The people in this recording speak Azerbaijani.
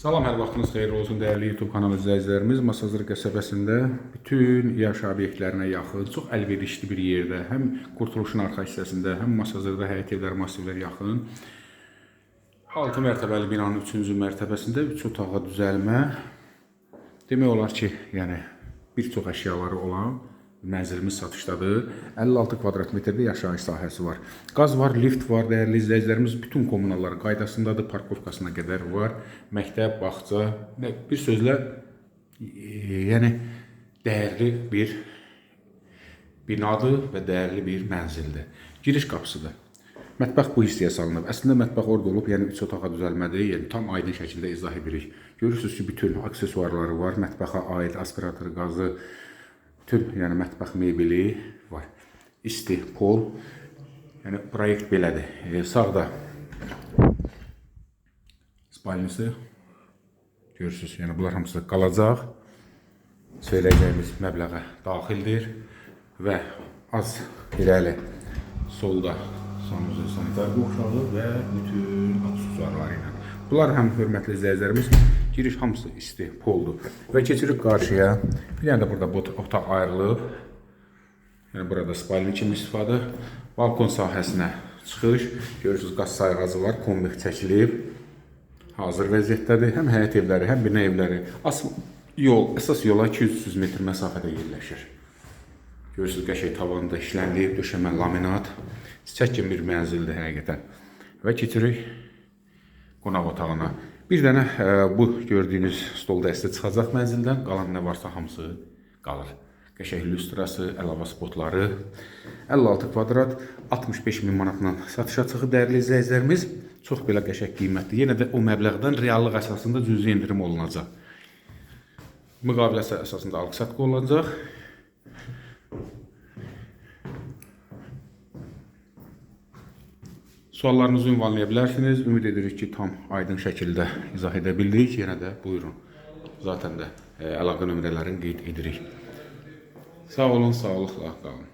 Salam, hər vaxtınız xeyirli olsun dəyərli YouTube kanalı izləyicilərimiz. Masazır qəsəbəsində bütün yaşayış obyektlərinə yaxın, çox əlverişli bir yerdə, həm Qurtuluşun arxa hissəsində, həm Masazırda həyət evlər, massivlər yaxın. 6 mərtəbəli binanın 3-cü mərtəbəsində 3 otağa düzəlmə. Demək olar ki, yəni bir çox əşyaları olan mənzilimiz satışdadır. 56 kvadrat metrdə yaşayış sahəsi var. Qaz var, lift var, dəyərli izləyicilərimiz bütün kommunallar qaydasındadır, parkovkasına qədər var. Məktəb, bağça, bir sözlə e, yəni dəyərli bir binadır və dəyərli bir mənzildir. Giriş qapısıdır. Mətbəx bu hissəyə salınıb. Əslində mətbəx orada olub, yəni 3 otağa düzəlmədir. Yəni tam aydın şəkildə izah edirik. Görürsüz ki, bütün aksesuarları var. Mətbəxə aid aspirator qazı, bütün yəni mətbəx mebeli var. İsti pol. Yəni proyekt belədir. E, sağda spalnisi görürsüz. Yəni bunlar hamısı qalacaq. Söyləyəcəyimiz məbləğə daxildir və az irəli solda sanuzel sanitar qovşağı və bütün aksesuarları ilə. Bunlar həm hörmətli izləyicilərimiz giriş hamısı isti poldur. Və keçirik qarşıya. Bir dənə də burada bu otaq ayrılıb. Yəni burada spalni kimi istifadə. Balkon sahəsinə çıxış. Görürsüz qaz sayğacı var, kombik çəkilib. Hazır vəziyyətdədir. Həm həyət evləri, həm bina evləri. As yol, əsas yola 200-300 metr məsafədə yerləşir. Görürsüz qəşəng tavanda işlənilib, döşəmə laminat. Kimi bir mənzildir həqiqətən. Və keçirik qonaq otağına. Bir dənə e, bu gördüyünüz stol dəstə çıxacaq mənzildən, qalan nə varsa hamısı qalır. Qəşəng lüstrası, əlavə spotları, 56 kvadrat, 65 min manatla satışa çıxır dəyərli izləyicilərimiz. Çox belə qəşəng qiymətli. Yenə də o məbləğdən reallıq əsasında cüzi endirim olunacaq. Müqaviləsi əsasında alqı-satqı olacaq. Suallarınızı ünvanlaya bilərsiniz. Ümid edirik ki, tam aydın şəkildə izah edə bildik. Yenə də buyurun. Zaten də e, əlaqə nömrələrini qeyd edirik. Sağ olun, sağlıqla qalın.